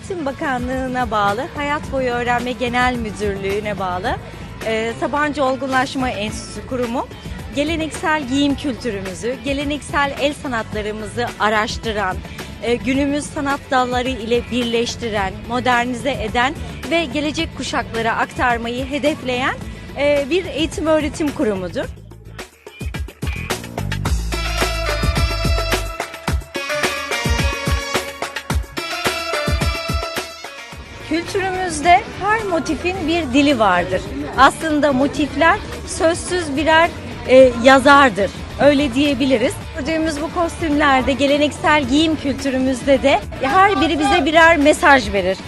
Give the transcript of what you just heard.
Eğitim Bakanlığı'na bağlı, Hayat Boyu Öğrenme Genel Müdürlüğü'ne bağlı e, Sabancı Olgunlaşma Enstitüsü Kurumu geleneksel giyim kültürümüzü, geleneksel el sanatlarımızı araştıran, e, günümüz sanat dalları ile birleştiren, modernize eden ve gelecek kuşaklara aktarmayı hedefleyen e, bir eğitim öğretim kurumudur. Kültürümüzde her motifin bir dili vardır. Aslında motifler sözsüz birer e, yazardır. Öyle diyebiliriz. Gördüğümüz bu kostümlerde, geleneksel giyim kültürümüzde de her biri bize birer mesaj verir.